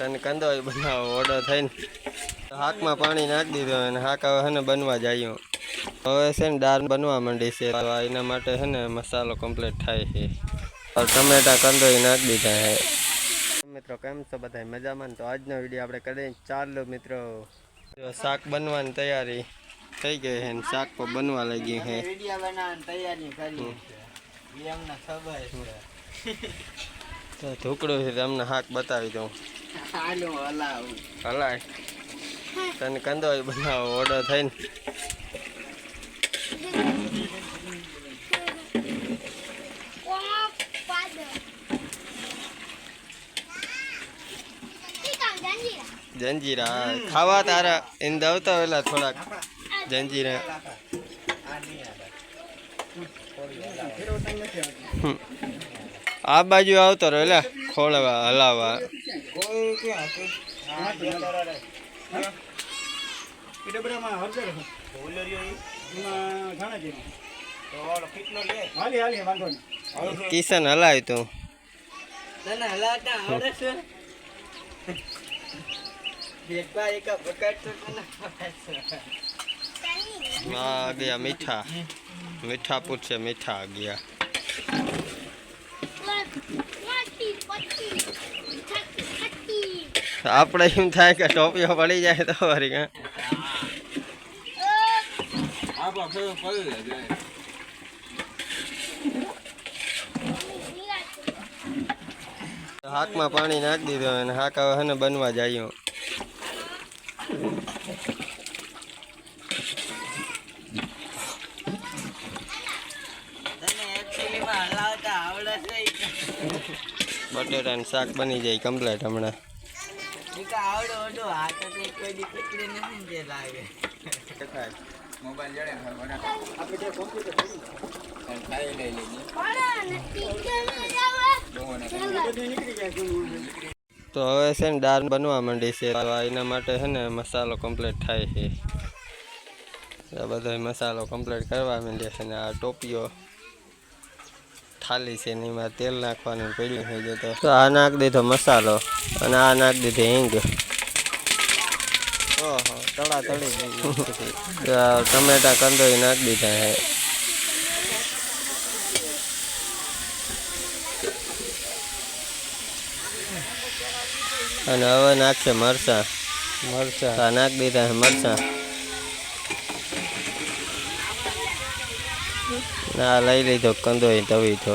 તને કંદો બનાવો ઓર્ડર થઈને. હાકમાં પાણી નાખી દીધું અને હાક હવે છે ને બનવા જાય. હવે છે ને દાળ બનવા માંડી છે એના માટે છે ને મસાલો કમ્પ્લીટ થાય છે. ટમેટા કંદો નાખી દીધા છે. મિત્રો કેમ છો બધા મજામાં? તો આજનો વીડિયો આપણે કરીએ ચાલો મિત્રો. શાક બનવાની તૈયારી થઈ ગઈ છે ને શાક પણ બનવા લાગી તૈયારી છે. તો ઢોકળું છે તમને શાક બતાવી દઉં. હાલું હલાવું. હલાય. તને કંદો બનાવો ઓર્ડર થઈને. જંજીરા. ખાવા તારા એને દવતા પેલા થોડાક જંજીરા. આ બાજુ આવતો રહ્યો એટલે ખોળવા હલાવા કિશન હલાવી તું. તને હલાવતા આવડે છે દેખવા એક પકડ તો તને ખબર છે આ ગયા મીઠા. મીઠા પૂછે મીઠા ગયા. આપણે એમ થાય કે ટોપીઓ પડી જાય તો વળી કા. હાકમાં પાણી નાખી દીધું અને હાક હવે ને બનવા જાય. બટેટાનું શાક બની જાય કમ્પ્લેટ હમણાં. આવડે ઓડો આ તો કોઈ દી નથી જે લાગે. તો હવે છે ને દાળ બનવા માંડી છે. તો એના માટે છે ને મસાલો કમ્પ્લીટ થાય છે. આ બધો મસાલો કમ્પ્લીટ કરવા માંડ્યા છે ને આ ટોપીઓ. થાલી છે ને એમાં તેલ નાખવાનું પડ્યું થઈ જતો તો આ નાખ દીધો મસાલો અને આ નાખ દીધી હિંગ. ઓહો તળા તળી ટમેટા કંદોઈ નાખ દીધા હે. અને હવે નાખશે મરચા. મરચા. નાખી દીધા હે મરચા. ના લઈ લીધો કંદોઈ તવી તો.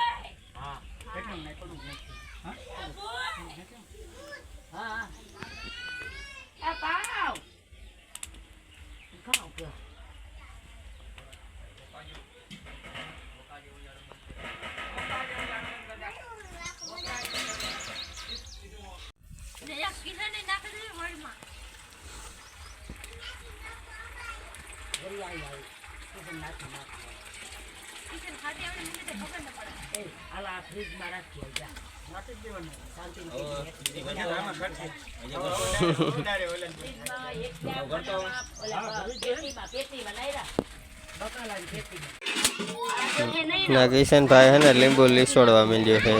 કિશનભાઈ હે ને લીંબુ લીસોડવા માંડ્યો છે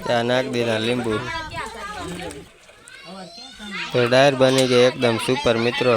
ત્યાં નાખી દીધા લીંબુ તો ડાયર બની ગઈ એકદમ સુપર મિત્રો